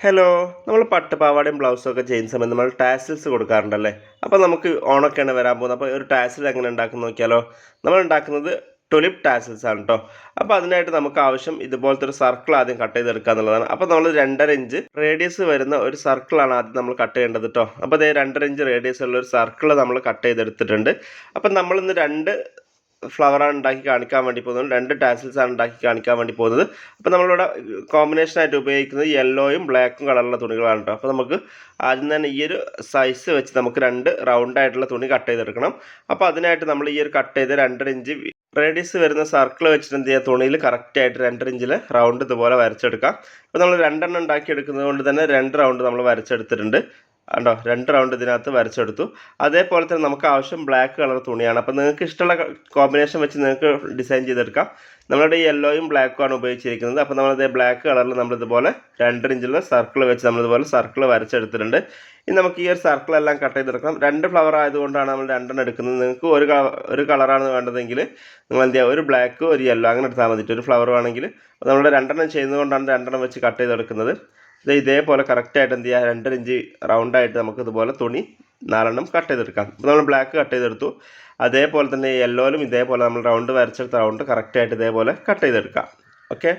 Hello നമ്മൾ പട്ടുപാവാടയും ഒക്കെ ചെയ്യുന്ന സമയത്ത് നമ്മൾ ടാസിൽസ് കൊടുക്കാറുണ്ടല്ലേ? അപ്പോൾ നമുക്ക് ഓണൊക്കെയാണ് വരാൻ പോകുന്നത്. അപ്പോൾ ഒരു ടാസിൽ എങ്ങനെ ഉണ്ടാക്കുന്ന നോക്കിയാലോ? നമ്മൾ ഉണ്ടാക്കുന്നത് ടൊലിപ്പ് ടാസിൽസ് ആണ് കേട്ടോ അപ്പോൾ അതിനായിട്ട് നമുക്ക് ആവശ്യം ഇതുപോലത്തെ ഒരു സർക്കിൾ ആദ്യം കട്ട് ചെയ്തെടുക്കുക എന്നുള്ളതാണ്. അപ്പോൾ നമ്മൾ രണ്ടര ഇഞ്ച് റേഡിയസ് വരുന്ന ഒരു സർക്കിളാണ് ആദ്യം നമ്മൾ കട്ട് ചെയ്യേണ്ടത് കേട്ടോ അപ്പോൾ അതേ രണ്ടര ഇഞ്ച് റേഡിയസ് ഉള്ള ഒരു സർക്കിൾ നമ്മൾ കട്ട് ചെയ്തെടുത്തിട്ടുണ്ട്. അപ്പം നമ്മളിന്ന് രണ്ട് ഫ്ലവറാണ് ഉണ്ടാക്കി കാണിക്കാൻ വേണ്ടി പോകുന്നത്. രണ്ട് ടാസിൽസ് ആണ് ഉണ്ടാക്കി കാണിക്കാൻ വേണ്ടി പോകുന്നത്. അപ്പോൾ നമ്മളിവിടെ കോമ്പിനേഷൻ ആയിട്ട് ഉപയോഗിക്കുന്നത് യെല്ലോയും ബ്ലാക്കും കളറുള്ള തുണികളാണ് കേട്ടോ അപ്പോൾ നമുക്ക് ആദ്യം തന്നെ ഈ ഒരു സൈസ് വെച്ച് നമുക്ക് രണ്ട് റൗണ്ട് ആയിട്ടുള്ള തുണി കട്ട് ചെയ്തെടുക്കണം. അപ്പോൾ അതിനായിട്ട് നമ്മൾ ഈ ഒരു കട്ട് ചെയ്ത് രണ്ടര ഇഞ്ച് റേഡിയസ് വരുന്ന സർക്കിൾ വെച്ചിട്ട് എന്ത് ചെയ്യുക തുണിയിൽ കറക്റ്റായിട്ട് രണ്ടര ഇഞ്ചിൽ റൗണ്ട് ഇതുപോലെ വരച്ചെടുക്കാം. അപ്പോൾ നമ്മൾ രണ്ടെണ്ണം ഉണ്ടാക്കി എടുക്കുന്നത് കൊണ്ട് തന്നെ രണ്ട് റൗണ്ട് നമ്മൾ വരച്ചെടുത്തിട്ടുണ്ട്. കണ്ടോ? രണ്ട് റൗണ്ട് ഇതിനകത്ത് വരച്ചെടുത്തു. അതേപോലെ തന്നെ നമുക്ക് ആവശ്യം ബ്ലാക്ക് കളർ തുണിയാണ്. അപ്പോൾ നിങ്ങൾക്ക് ഇഷ്ടമുള്ള കോമ്പിനേഷൻ വെച്ച് നിങ്ങൾക്ക് ഡിസൈൻ ചെയ്തെടുക്കാം. നമ്മളുടെ യെല്ലോയും ബ്ലാക്കും ആണ് ഉപയോഗിച്ചിരിക്കുന്നത്. അപ്പോൾ നമ്മളത് ബ്ലാക്ക് കളറിൽ നമ്മളിതുപോലെ രണ്ടര ഇഞ്ചുള്ള സർക്കിൾ വെച്ച് നമ്മളിതുപോലെ സർക്കിൾ വരച്ചെടുത്തിട്ടുണ്ട്. ഇനി നമുക്ക് ഈ ഒരു സർക്കിളെല്ലാം കട്ട് ചെയ്തെടുക്കാം രണ്ട് ഫ്ലവർ ആയതുകൊണ്ടാണ് നമ്മൾ രണ്ടെണ്ണം എടുക്കുന്നത്. നിങ്ങൾക്ക് ഒരു ഒരു കളറാണ് വേണ്ടതെങ്കിൽ നിങ്ങൾ എന്ത് ചെയ്യുക? ഒരു ബ്ലാക്ക് ഒരു യെല്ലോ അങ്ങനെ എടുത്താൽ മതി. ഒരു ഫ്ലവർ വേണമെങ്കിൽ. നമ്മൾ രണ്ടെണ്ണം ചെയ്യുന്നതുകൊണ്ടാണ് രണ്ടെണ്ണം വെച്ച് കട്ട് ചെയ്തെടുക്കുന്നത്. ഇത് ഇതേപോലെ കറക്റ്റായിട്ട് എന്ത് ചെയ്യുക രണ്ടര ഇഞ്ച് റൗണ്ടായിട്ട് നമുക്ക് ഇതുപോലെ തുണി നാലെണ്ണം കട്ട് ചെയ്തെടുക്കാം. ഇപ്പോൾ നമ്മൾ ബ്ലാക്ക് കട്ട് ചെയ്തെടുത്തു. അതേപോലെ തന്നെ യെല്ലോയിലും ഇതേപോലെ നമ്മൾ റൗണ്ട് വരച്ചെടുത്ത റൗണ്ട് കറക്റ്റായിട്ട് ഇതേപോലെ കട്ട് ചെയ്തെടുക്കാം. ഓക്കെ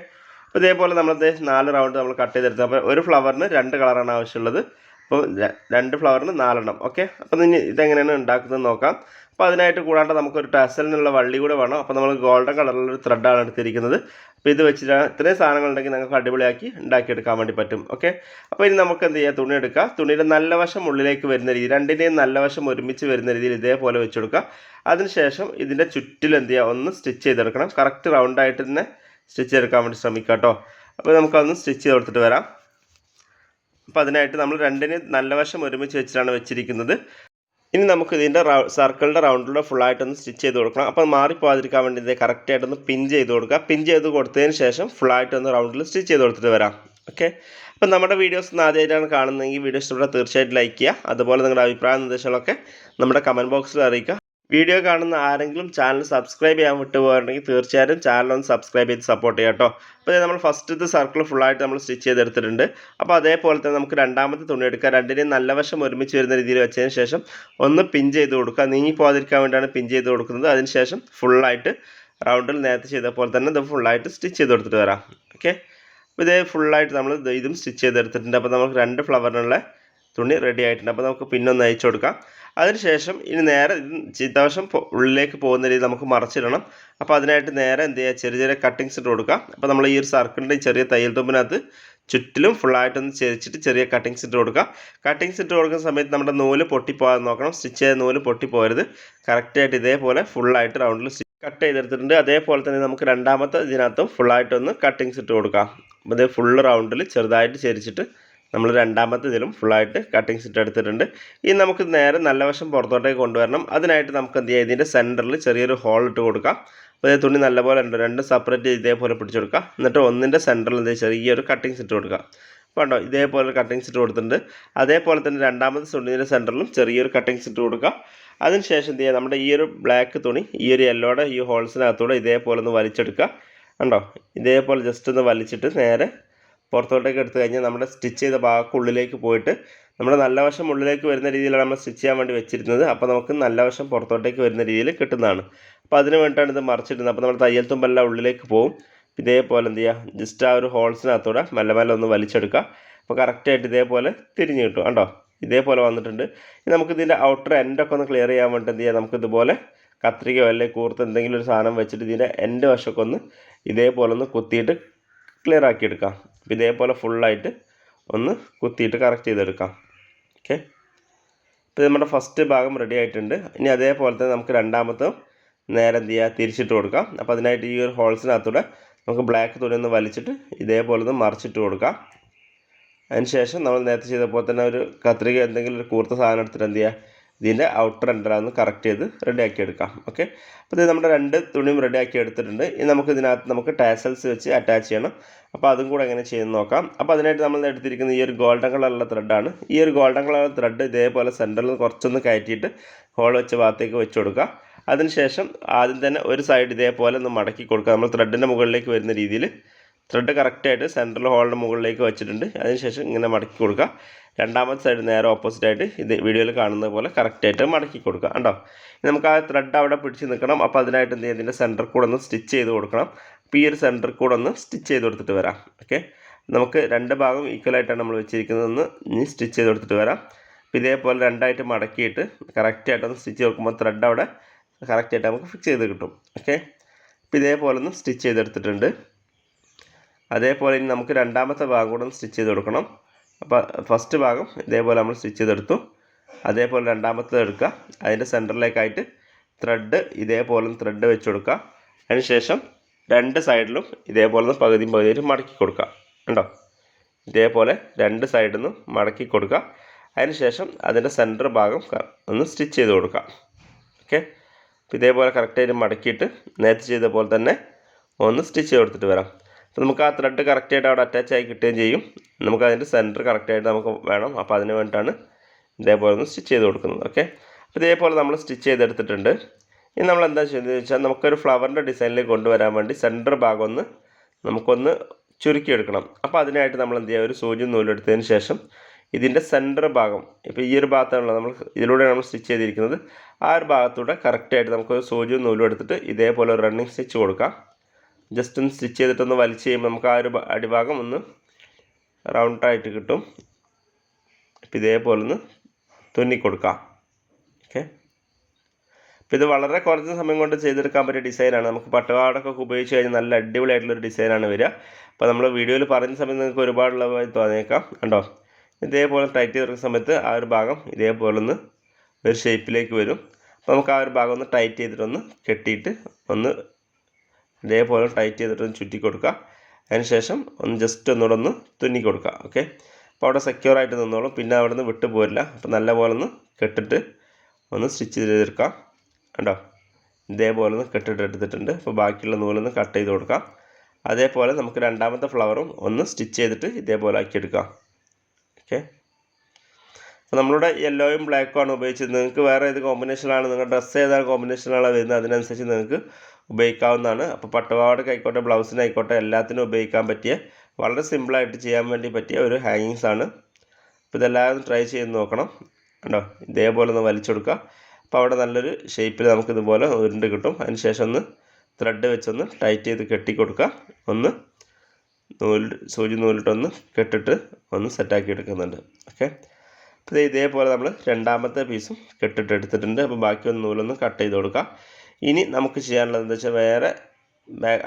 അപ്പോൾ ഇതേപോലെ നമ്മളത് നാല് റൗണ്ട് നമ്മൾ കട്ട് ചെയ്തെടുത്തു. അപ്പോൾ ഒരു ഫ്ലവറിന് രണ്ട് കളറാണ് ആവശ്യമുള്ളത്. അപ്പോൾ രണ്ട് ഫ്ലവറിന് നാലെണ്ണം. ഓക്കെ അപ്പോൾ ഇനി ഇതെങ്ങനെയാണ് ഉണ്ടാക്കുന്നത് നോക്കാം. അപ്പോൾ അതിനായിട്ട് കൂടാണ്ട് നമുക്കൊരു ടസലിനുള്ള വള്ളി കൂടെ വേണം. അപ്പോൾ നമ്മൾ ഗോൾഡൻ കളറിലൊരു ത്രെഡാണ് എടുത്തിരിക്കുന്നത്. അപ്പോൾ ഇത് വെച്ചിട്ട് ഇത്രയും സാധനങ്ങളുണ്ടെങ്കിൽ നിങ്ങൾക്ക് അടിപൊളിയാക്കി ഉണ്ടാക്കിയെടുക്കാൻ വേണ്ടി പറ്റും. ഓക്കെ അപ്പോൾ ഇനി നമുക്ക് എന്ത് ചെയ്യാം? തുണി എടുക്കുക തുണിയുടെ നല്ല വശം ഉള്ളിലേക്ക് വരുന്ന രീതി രണ്ടിന്റെയും നല്ല വശം ഒരുമിച്ച് വരുന്ന രീതിയിൽ ഇതേപോലെ വെച്ചെടുക്കുക അതിനുശേഷം ഇതിന്റെ ചുറ്റിൽ എന്ത് ചെയ്യുക ഒന്ന് സ്റ്റിച്ച് ചെയ്തെടുക്കണം. കറക്റ്റ് റൗണ്ടായിട്ട് തന്നെ സ്റ്റിച്ച് ചെയ്തെടുക്കാൻ വേണ്ടി ശ്രമിക്കുക കേട്ടോ. അപ്പോൾ നമുക്കതൊന്ന് സ്റ്റിച്ച് ചെയ്ത് കൊടുത്തിട്ട് വരാം. അപ്പോൾ അതിനായിട്ട് നമ്മൾ രണ്ടിന് നല്ല വശം ഒരുമിച്ച് വെച്ചിട്ടാണ് വെച്ചിരിക്കുന്നത്. ഇനി നമുക്ക് ഇതിന്റെ സർക്കിളിന്റെ റൗണ്ടിലൂടെ ഫുള്ളായിട്ടൊന്ന് സ്റ്റിച്ച് ചെയ്ത് കൊടുക്കണം. അപ്പോൾ മാറിപ്പോകാതിരിക്കാൻ വേണ്ടി ഇത് കറക്റ്റായിട്ടൊന്ന് പിൻ ചെയ്ത് കൊടുക്കുക. പിൻ ചെയ്ത് കൊടുത്തതിന് ശേഷം ഫുള്ളായിട്ടൊന്ന് റൗണ്ടിൽ സ്റ്റിച്ച് ചെയ്ത് കൊടുത്തിട്ട് വരാം. ഓക്കെ? അപ്പം നമ്മുടെ വീഡിയോസ് ഒന്ന് ആദ്യമായിട്ടാണ് കാണുന്നതെങ്കിൽ വീഡിയോ ഇഷ്ടപ്പെട്ടാൽ തീർച്ചയായിട്ടും ലൈക്ക് ചെയ്യുക. അതുപോലെ നിങ്ങളുടെ അഭിപ്രായ നിർദ്ദേശങ്ങളൊക്കെ നമ്മുടെ കമന്റ് ബോക്സിൽ അറിയിക്കുക. വീഡിയോ കാണുന്ന ആരെങ്കിലും ചാനൽ സബ്സ്ക്രൈബ് ചെയ്യാൻ വിട്ടുപോയിട്ടുണ്ടെങ്കിൽ തീർച്ചയായിട്ടും ചാനൽ ഒന്ന് സബ്സ്ക്രൈബ് ചെയ്ത് സപ്പോർട്ട് ചെയ്യാം കേട്ടോ. അപ്പോൾ നമ്മൾ ഫസ്റ്റത്തെ സർക്കിൾ ഫുള്ളായിട്ട് നമ്മൾ സ്റ്റിച്ച് ചെയ്തെടുത്തിട്ടുണ്ട്. അപ്പോൾ അതേപോലെ തന്നെ നമുക്ക് രണ്ടാമത്തെ തുണി എടുക്കാം. രണ്ടിനെയും നല്ല വശം ഒരുമിച്ച് വരുന്ന രീതിയിൽ വെച്ചതിന് ശേഷം ഒന്ന് പിൻ ചെയ്ത് കൊടുക്കുക. നീങ്ങി പോകാതിരിക്കാൻ വേണ്ടിയാണ് പിൻ ചെയ്ത് കൊടുക്കുന്നത്. അതിനുശേഷം ഫുള്ളായിട്ട് റൗണ്ടിൽ നേരത്തെ ചെയ്ത പോലെ തന്നെ ഇത് ഫുള്ളായിട്ട് സ്റ്റിച്ച് ചെയ്ത് കൊടുത്തിട്ട് വരാം. ഓക്കെ അപ്പോൾ ഇതേ ഫുള്ളായിട്ട് നമ്മൾ ഇതും സ്റ്റിച്ച് ചെയ്തെടുത്തിട്ടുണ്ട്. അപ്പോൾ നമുക്ക് രണ്ട് ഫ്ലവറിനുള്ള തുണി റെഡി ആയിട്ടുണ്ട്. അപ്പോൾ നമുക്ക് പിന്നൊന്ന് അയച്ചു കൊടുക്കാം. അതിനുശേഷം ഇനി നേരെ ചിത്തവശം ഉള്ളിലേക്ക് പോകുന്ന രീതി നമുക്ക് മറച്ചിടണം. അപ്പോൾ അതിനായിട്ട് നേരെ എന്ത് ചെയ്യുക? ചെറിയ ചെറിയ കട്ടിങ്സ് ഇട്ട് കൊടുക്കുക. അപ്പോൾ നമ്മൾ ഈ ഒരു സർക്കിളിന്റെ ചെറിയ തയ്യൽ തുമ്പിനകത്ത് ചുറ്റിലും ഫുള്ളായിട്ടൊന്ന് ചെരിച്ചിട്ട് ചെറിയ കട്ടിങ്സ് ഇട്ട് കൊടുക്കുക. കട്ടിങ്സ് ഇട്ട് കൊടുക്കുന്ന സമയത്ത് നമ്മുടെ നൂൽ പൊട്ടിപ്പോകാതെ നോക്കണം. സ്റ്റിച്ച് ചെയ്ത നൂൽ പൊട്ടിപ്പോരുത് കറക്റ്റായിട്ട് ഇതേപോലെ ഫുള്ളായിട്ട് റൗണ്ടിൽ കട്ട് ചെയ്തെടുത്തിട്ടുണ്ട്. അതേപോലെ തന്നെ നമുക്ക് രണ്ടാമത്തെ ഇതിനകത്തും ഫുള്ളായിട്ടൊന്ന് കട്ടിങ്സ് ഇട്ട് കൊടുക്കാം. ഇതേ ഫുള്ള് റൗണ്ടിൽ ചെറുതായിട്ട് ചെരിച്ചിട്ട് നമ്മൾ രണ്ടാമത്തെ ഇതിലും ഫുള്ളായിട്ട് കട്ടിങ്സ് ഇട്ട് എടുത്തിട്ടുണ്ട്. ഇനി നമുക്ക് നേരെ നല്ല വശം പുറത്തോട്ടേക്ക് കൊണ്ടുവരണം. അതിനായിട്ട് നമുക്ക് എന്ത് ചെയ്യാം? ഇതിന്റെ സെന്ററിൽ ചെറിയൊരു ഹോൾ ഇട്ട് കൊടുക്കാം. അപ്പോൾ ഇത് തുണി നല്ലപോലെ ഉണ്ട്. രണ്ട് സെപ്പറേറ്റ് ഇതേപോലെ പിടിച്ചു എന്നിട്ട് ഒന്നിന്റെ സെന്ററിൽ എന്ത് ചെറിയൊരു കട്ടിങ്സ് ഇട്ട് കൊടുക്കുക കണ്ടോ ഇതേപോലെ കട്ടിങ്സ് ഇട്ട് കൊടുത്തിട്ടുണ്ട്. അതേപോലെ തന്നെ രണ്ടാമത്തെ തുണിന്റെ സെന്ററിലും ചെറിയൊരു കട്ടിങ്സ് ഇട്ട് കൊടുക്കുക അതിനുശേഷം എന്ത് ചെയ്യുക നമ്മുടെ ഈ ഒരു ബ്ലാക്ക് തുണി ഈ ഒരു യെല്ലോടെ ഈ ഹോൾസിനകത്തൂടെ ഇതേപോലെ ഒന്ന് വലിച്ചെടുക്കുക. കണ്ടോ? ഇതേപോലെ ജസ്റ്റ് ഒന്ന് വലിച്ചിട്ട് നേരെ പുറത്തോട്ടേക്ക് എടുത്തു കഴിഞ്ഞാൽ നമ്മുടെ സ്റ്റിച്ച് ചെയ്ത ഭാഗം ഉള്ളിലേക്ക് പോയിട്ട് നമ്മുടെ നല്ല വശം ഉള്ളിലേക്ക് വരുന്ന രീതിയിലാണ് നമ്മൾ സ്റ്റിച്ച് ചെയ്യാൻ വേണ്ടി വെച്ചിരുന്നത്. അപ്പോൾ നമുക്ക് നല്ല വശം പുറത്തോട്ടേക്ക് വരുന്ന രീതിയിൽ കിട്ടുന്നതാണ്. അപ്പോൾ അതിന് വേണ്ടിയിട്ടാണ് ഇത് മറിച്ചിടുന്നത്. അപ്പോൾ നമ്മുടെ തയ്യൽ തുമ്പെല്ലാം ഉള്ളിലേക്ക് പോകും ഇതേപോലെ എന്ത് ചെയ്യുക? ജസ്റ്റ് ആ ഒരു ഹോൾസിനകത്തൂടെ മെല്ലെ മെല്ലെ ഒന്ന് വലിച്ചെടുക്കുക. അപ്പോൾ കറക്റ്റായിട്ട് ഇതേപോലെ തിരിഞ്ഞ് കിട്ടും കണ്ടോ? ഇതേപോലെ വന്നിട്ടുണ്ട്. ഇനി നമുക്ക് ഇതിന്റെ ഔട്ടർ എൻഡൊക്കെ ഒന്ന് ക്ലിയർ ചെയ്യാൻ വേണ്ടി എന്ത് ചെയ്യാം നമുക്ക് ഇതുപോലെ കത്രികയോ അല്ലെങ്കിൽ കൂർത്ത് എന്തെങ്കിലും ഒരു സാധനം വെച്ചിട്ട് ഇതിന്റെ എൻഡ് വശമൊക്കെ ഒന്ന് ഇതേപോലെ ഒന്ന് കുത്തിയിട്ട് ക്ലിയർ ആക്കി എടുക്കാം. അപ്പോൾ ഇതേപോലെ ഫുള്ളായിട്ട് ഒന്ന് കുത്തിയിട്ട് കറക്റ്റ് ചെയ്തെടുക്കാം. ഓക്കെ ഇപ്പോൾ നമ്മുടെ ഫസ്റ്റ് ഭാഗം റെഡി ആയിട്ടുണ്ട്. ഇനി അതേപോലെ തന്നെ നമുക്ക് രണ്ടാമത്തെ നേരെ എന്ത് ചെയ്യുക തിരിച്ചിട്ട് കൊടുക്കാം. അപ്പോൾ അതിനായിട്ട് ഈ ഒരു ഹോൾസിനകത്തൂടെ നമുക്ക് ബ്ലാക്ക് തുണി ഒന്ന് വലിച്ചിട്ട് ഇതേപോലെ ഒന്ന് മറിച്ചിട്ട് കൊടുക്കാം. അതിനുശേഷം നമ്മൾ നേരത്തെ ചെയ്ത പോലെ തന്നെ ഒരു കത്രിക എന്തെങ്കിലും ഒരു കൂർത്ത സാധനം എടുത്തിട്ട് എന്ത് ചെയ്യുക ഇതിന്റെ ഔട്ടർ എൻഡറാന്ന് കറക്റ്റ് ചെയ്ത് റെഡിയാക്കി എടുക്കാം. ഓക്കെ അപ്പോൾ ഇത് നമ്മുടെ രണ്ട് തുണിയും റെഡിയാക്കി എടുത്തിട്ടുണ്ട്. ഇനി നമുക്ക് ഇതിനകത്ത് നമുക്ക് ടാസൽസ് വെച്ച് അറ്റാച്ച് ചെയ്യണം. അപ്പോൾ അതും കൂടെ എങ്ങനെ ചെയ്യുന്ന നോക്കാം. അപ്പോൾ അതിനായിട്ട് നമ്മൾ എടുത്തിരിക്കുന്ന ഈ ഒരു ഗോൾഡൻ കളറുള്ള ത്രെഡാണ് ഈ ഒരു ഗോൾഡൻ കളറുള്ള ത്രെഡ് ഇതേപോലെ സെന്ററിൽ കുറച്ചൊന്ന് കയറ്റിയിട്ട് ഹോൾ വെച്ച ഭാഗത്തേക്ക് വെച്ച് കൊടുക്കുക. അതിനുശേഷം ആദ്യം തന്നെ ഒരു സൈഡ് ഇതേപോലെ ഒന്ന് മടക്കി കൊടുക്കുക. നമ്മൾ ത്രെഡിന്റെ മുകളിലേക്ക് വരുന്ന രീതിയിൽ ത്രെഡ് കറക്റ്റായിട്ട് സെൻട്രൽ ഹോളിന്റെ മുകളിലേക്ക് വെച്ചിട്ടുണ്ട്. അതിനുശേഷം ഇങ്ങനെ മടക്കി കൊടുക്കുക. രണ്ടാമത്തെ സൈഡ് നേരെ ഓപ്പോസിറ്റ് ആയിട്ട് ഇത് വീഡിയോയിൽ കാണുന്ന പോലെ കറക്റ്റായിട്ട് മടക്കി കൊടുക്കുക ഇനി നമുക്ക് ആ ത്രെഡ് അവിടെ പിടിച്ച് നിൽക്കണം. അപ്പോൾ അതിനായിട്ട് എന്ത് ചെയ്യുക ഇതിന്റെ സെന്റർ കൂടെ ഒന്ന് സ്റ്റിച്ച് ചെയ്ത് കൊടുക്കണം. അപ്പോൾ ഈ ഒരു സെന്റർ കൂടെ ഒന്ന് സ്റ്റിച്ച് ചെയ്ത് കൊടുത്തിട്ട് വരാം. ഓക്കെ നമുക്ക് രണ്ട് ഭാഗം ഈക്വലായിട്ടാണ് നമ്മൾ വെച്ചിരിക്കുന്നതെന്ന് ഇനി സ്റ്റിച്ച് ചെയ്ത് കൊടുത്തിട്ട് വരാം. അപ്പോൾ ഇതേപോലെ രണ്ടായിട്ട് മടക്കിയിട്ട് കറക്റ്റായിട്ടൊന്ന് സ്റ്റിച്ച് കൊടുക്കുമ്പോൾ ത്രെഡ് അവിടെ കറക്റ്റായിട്ട് നമുക്ക് ഫിക്സ് ചെയ്ത് കിട്ടും. ഓക്കെ അപ്പോൾ ഇതേപോലെ ഒന്ന് സ്റ്റിച്ച് ചെയ്തെടുത്തിട്ടുണ്ട്. അതേപോലെ ഇനി നമുക്ക് രണ്ടാമത്തെ ഭാഗം കൂടെ സ്റ്റിച്ച് ചെയ്ത് കൊടുക്കണം. അപ്പോൾ ഫസ്റ്റ് ഭാഗം ഇതേപോലെ നമ്മൾ സ്റ്റിച്ച് ചെയ്തെടുത്തു. അതേപോലെ രണ്ടാമത്തേത് എടുക്കുക. അതിന്റെ സെന്ററിലേക്കായിട്ട് ത്രെഡ് ഇതേപോലെ ത്രെഡ് വെച്ച് കൊടുക്കുക. അതിനുശേഷം രണ്ട് സൈഡിലും ഇതേപോലെ പകുതിയും പകുതിയായിട്ട് മടക്കി കൊടുക്കുക. ഉണ്ടോ ഇതേപോലെ രണ്ട് സൈഡിൽ നിന്നും മടക്കി കൊടുക്കുക. അതിനുശേഷം അതിന്റെ സെന്റർ ഭാഗം ഒന്ന് സ്റ്റിച്ച് ചെയ്ത് കൊടുക്കുക. ഓക്കെ ഇതേപോലെ കറക്റ്റായിട്ട് മടക്കിയിട്ട് നേരത്തെ ചെയ്ത പോലെ തന്നെ ഒന്ന് സ്റ്റിച്ച് ചെയ്ത് കൊടുത്തിട്ട് വരാം. അപ്പോൾ നമുക്ക് ആ ത്രെഡ് കറക്റ്റായിട്ട് അവിടെ അറ്റാച്ച് ആയി കിട്ടുകയും ചെയ്യും. നമുക്ക് അതിന്റെ സെന്റർ കറക്റ്റായിട്ട് നമുക്ക് വേണം. അപ്പോൾ അതിന് വേണ്ടിയിട്ടാണ് ഇതേപോലെ ഒന്ന് സ്റ്റിച്ച് ചെയ്ത് കൊടുക്കുന്നത്. ഓക്കെ അപ്പോൾ ഇതേപോലെ നമ്മൾ സ്റ്റിച്ച് ചെയ്തെടുത്തിട്ടുണ്ട്. ഇനി നമ്മൾ എന്താ ചെയ്യുന്നത് വെച്ചാൽ നമുക്കൊരു ഫ്ലവറിന്റെ ഡിസൈനിലേക്ക് കൊണ്ടുവരാൻ വേണ്ടി സെന്റർ ഭാഗം ഒന്ന് നമുക്കൊന്ന് ചുരുക്കിയെടുക്കണം. അപ്പോൾ അതിനായിട്ട് നമ്മൾ എന്ത് ചെയ്യുക? ഒരു സൂചി നൂലെടുത്തതിന് ശേഷം ഇതിന്റെ സെന്റർ ഭാഗം ഇപ്പോൾ ഈ ഒരു ഭാഗത്താണല്ലോ നമ്മൾ ഇതിലൂടെ നമ്മൾ സ്റ്റിച്ച് ചെയ്തിരിക്കുന്നത്. ആ ഒരു ഭാഗത്തൂടെ കറക്റ്റായിട്ട് നമുക്കൊരു സൂചിയും നൂലും എടുത്തിട്ട് ഇതേപോലെ റണ്ണിങ് സ്റ്റിച്ച് കൊടുക്കാം. ജസ്റ്റ് ഒന്ന് സ്റ്റിച്ച് ചെയ്തിട്ടൊന്ന് വലിച്ച് ചെയ്യുമ്പോൾ നമുക്ക് ആ ഒരു അടിഭാഗം ഒന്ന് റൗണ്ടായിട്ട് കിട്ടും. അപ്പം ഇതേപോലെ ഒന്ന് തുന്നിക്കൊടുക്കാം. ഓക്കെ അപ്പോൾ ഇത് വളരെ കുറച്ച് സമയം കൊണ്ട് ചെയ്തെടുക്കാൻ പറ്റിയ ഡിസൈനാണ് നമുക്ക് പട്ടുപാടൊക്കെ ഉപയോഗിച്ച് കഴിഞ്ഞാൽ നല്ല അടിപൊളിയായിട്ടുള്ളൊരു ഡിസൈനാണ് വരിക. അപ്പോൾ നമ്മൾ വീഡിയോയിൽ പറഞ്ഞ സമയത്ത് നിങ്ങൾക്ക് ഒരുപാടുള്ളതായി തോന്നിയേക്കാം. കണ്ടോ? ഇതേപോലെ ടൈറ്റ് ചെയ്തെടുക്കുന്ന സമയത്ത് ആ ഒരു ഭാഗം ഇതേപോലെ ഒന്ന് ഒരു ഷേപ്പിലേക്ക് വരും. അപ്പോൾ നമുക്ക് ആ ഒരു ഭാഗം ഒന്ന് ടൈറ്റ് ചെയ്തിട്ടൊന്ന് കെട്ടിയിട്ട് ഒന്ന് ഇതേപോലെ ടൈറ്റ് ചെയ്തിട്ടൊന്ന് ചുറ്റി കൊടുക്കുക. അതിനുശേഷം ഒന്ന് ജസ്റ്റ് ഒന്നുകൂടെ ഒന്ന് തുന്നി കൊടുക്കുക ഓക്കെ അപ്പോൾ അവിടെ സെക്യൂർ ആയിട്ട് നിന്നോളും. പിന്നെ അവിടെ നിന്ന് വിട്ടു പോരില്ല. അപ്പോൾ നല്ലപോലെ ഒന്ന് കെട്ടിട്ട് ഒന്ന് സ്റ്റിച്ച് ചെയ്തെടുക്കാം കണ്ടോ? ഇതേപോലെ ഒന്ന് കെട്ടിട്ട് എടുത്തിട്ടുണ്ട്. അപ്പോൾ ബാക്കിയുള്ള നൂലൊന്ന് കട്ട് ചെയ്ത് കൊടുക്കാം അതേപോലെ നമുക്ക് രണ്ടാമത്തെ ഫ്ലവറും ഒന്ന് സ്റ്റിച്ച് ചെയ്തിട്ട് ഇതേപോലെ ആക്കിയെടുക്കാം ഓക്കെ അപ്പോൾ നമ്മളിവിടെ യെല്ലോയും ബ്ലാക്കും ആണ് ഉപയോഗിച്ചത് നിങ്ങൾക്ക് വേറെ ഏത് കോമ്പിനേഷനാണ് നിങ്ങളുടെ ഡ്രസ്സ് ഏതാണ് കോമ്പിനേഷനാണ് വരുന്നത്? അതിനനുസരിച്ച് നിങ്ങൾക്ക് ഉപയോഗിക്കാവുന്നതാണ്. അപ്പോൾ പട്ടുപാവാടക്ക് ആയിക്കോട്ടെ ബ്ലൗസിനായിക്കോട്ടെ എല്ലാത്തിനും ഉപയോഗിക്കാൻ പറ്റിയ വളരെ സിമ്പിളായിട്ട് ചെയ്യാൻ വേണ്ടി പറ്റിയ ഒരു ഹാങ്ങിങ്സ് ആണ്. അപ്പോൾ ഇതെല്ലാവരും ട്രൈ ചെയ്ത് നോക്കണം. കണ്ടോ? ഇതേപോലെ ഒന്ന് വലിച്ചെടുക്കുക അപ്പോൾ അവിടെ നല്ലൊരു ഷേപ്പിൽ നമുക്ക് ഇതുപോലെ ഉരുണ്ട് കിട്ടും. അതിന് ശേഷം ഒന്ന് ത്രെഡ് വെച്ചൊന്ന് ടൈറ്റ് ചെയ്ത് കെട്ടി കൊടുക്കുക. ഒന്ന് നൂൽ സൂചി നൂലിട്ടൊന്ന് കെട്ടിട്ട് ഒന്ന് സെറ്റാക്കി എടുക്കുന്നുണ്ട്. ഓക്കെ? അപ്പോൾ ഇതേപോലെ നമ്മൾ രണ്ടാമത്തെ പീസും കെട്ടിട്ട് എടുത്തിട്ടുണ്ട്. അപ്പോൾ ബാക്കി ഒന്ന് നൂലൊന്ന് കട്ട് ചെയ്ത് കൊടുക്കുക. ഇനി നമുക്ക് ചെയ്യാനുള്ളത് എന്താ വെച്ചാൽ വേറെ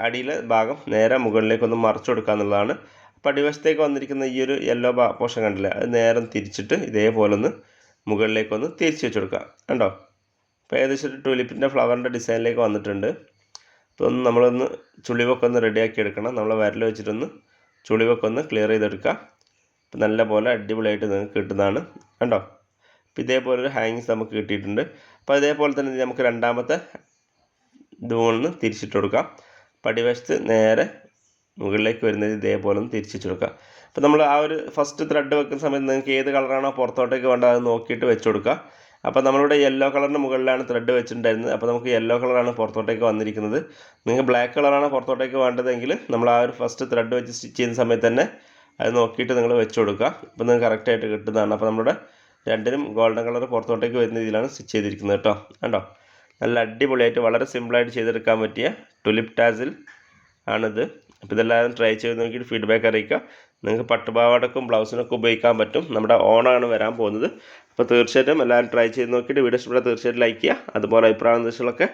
അടിയിലെ ഭാഗം നേരെ മുകളിലേക്കൊന്ന് മറച്ചു കൊടുക്കുക എന്നുള്ളതാണ്. അപ്പോൾ അടിവശത്തേക്ക് വന്നിരിക്കുന്ന ഈ ഒരു യെല്ലോ പോഷൻ കണ്ടില്ലേ അത് നേരം തിരിച്ചിട്ട് ഇതേപോലെ ഒന്ന് മുകളിലേക്കൊന്ന് തിരിച്ച് വെച്ച് കൊടുക്കുക കണ്ടോ? അപ്പോൾ ഏകദേശം ഒരു ട്യൂലിപ്പിന്റെ ഫ്ലവറിന്റെ ഡിസൈനിലേക്ക് വന്നിട്ടുണ്ട്. അപ്പോൾ ഒന്ന് നമ്മളൊന്ന് ചുളിവൊക്കെ ഒന്ന് റെഡിയാക്കി എടുക്കണം. നമ്മൾ വരൽ വെച്ചിട്ടൊന്ന് ചുളിവൊക്കെ ഒന്ന് ക്ലിയർ ചെയ്തെടുക്കുക അപ്പോൾ നല്ല പോലെ അടിപൊളിയായിട്ട് നിങ്ങൾക്ക് കിട്ടുന്നതാണ്. കണ്ടോ? അപ്പോൾ ഇതേപോലെ ഒരു ഹാങ്ങിങ്സ് നമുക്ക് കിട്ടിയിട്ടുണ്ട്. അപ്പോൾ അതേപോലെ തന്നെ നമുക്ക് രണ്ടാമത്തെ ഇതുകൊണ്ടൊന്ന് തിരിച്ചിട്ട് കൊടുക്കാം പടിവശത്ത് നേരെ മുകളിലേക്ക് വരുന്നത് ഇതേപോലെ ഒന്ന് തിരിച്ചിട്ട് കൊടുക്കുക. അപ്പോൾ നമ്മൾ ആ ഒരു ഫസ്റ്റ് ത്രെഡ് വെക്കുന്ന സമയത്ത് നിങ്ങൾക്ക് ഏത് കളറാണോ പുറത്തോട്ടേക്ക് വേണ്ടത് അത് നോക്കിയിട്ട് വെച്ച് കൊടുക്കുക. അപ്പോൾ നമ്മളിവിടെ യെല്ലോ കളറിന് മുകളിലാണ് ത്രെഡ് വെച്ചിട്ടുണ്ടായിരുന്നത്. അപ്പോൾ നമുക്ക് യെല്ലോ കളറാണ് പുറത്തോട്ടേക്ക് വന്നിരിക്കുന്നത്. നിങ്ങൾക്ക് ബ്ലാക്ക് കളറാണ് പുറത്തോട്ടേക്ക് വേണ്ടതെങ്കിൽ നമ്മൾ ആ ഒരു ഫസ്റ്റ് ത്രെഡ് വെച്ച് സ്റ്റിച്ച് ചെയ്യുന്ന സമയത്ത് തന്നെ അത് നോക്കിയിട്ട് നിങ്ങൾ വെച്ച് കൊടുക്കുക. അപ്പോൾ നിങ്ങൾക്ക് കറക്റ്റായിട്ട് കിട്ടുന്നതാണ്. അപ്പോൾ നമ്മുടെ രണ്ടിനും ഗോൾഡൻ കളർ പുറത്തോട്ടേക്ക് വരുന്ന രീതിയിലാണ് സ്റ്റിച്ച് ചെയ്തിരിക്കുന്നത് കേട്ടോ. കണ്ടോ? നല്ല അടിപൊളിയായിട്ട് വളരെ സിമ്പിളായിട്ട് ചെയ്തെടുക്കാൻ പറ്റിയ ടുലിപ്പ് ടാസിൽ ആണിത്. അപ്പോൾ ഇതെല്ലാവരും ട്രൈ ചെയ്ത് നോക്കിയിട്ട് ഫീഡ്ബാക്ക് അറിയിക്കുക. നിങ്ങൾക്ക് പട്ടുപാവാടക്കും ബ്ലൗസിനൊക്കെ ഉപയോഗിക്കാൻ പറ്റും. നമ്മുടെ ഓണാണ് വരാൻ പോകുന്നത്. അപ്പോൾ തീർച്ചയായിട്ടും എല്ലാവരും ട്രൈ ചെയ്ത് നോക്കിയിട്ട് വീഡിയോ ഇഷ്ടപ്പെട്ടാൽ തീർച്ചയായിട്ടും ലൈക്ക് ചെയ്യുക. അതുപോലെ അഭിപ്രായ നിർദ്ദേശങ്ങളൊക്കെ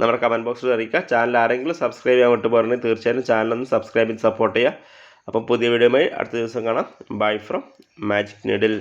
നമ്മുടെ കമന്റ് ബോക്സിൽ അറിയിക്കുക. ചാനൽ ആരെങ്കിലും സബ്സ്ക്രൈബ് ചെയ്യാൻ വിട്ടു പറഞ്ഞാൽ തീർച്ചയായിട്ടും ചാനലൊന്ന് സബ്സ്ക്രൈബ് ചെയ്ത് സപ്പോർട്ട് ചെയ്യുക. അപ്പം പുതിയ വീഡിയോയുമായി അടുത്ത ദിവസം കാണാം. Bye from magic needle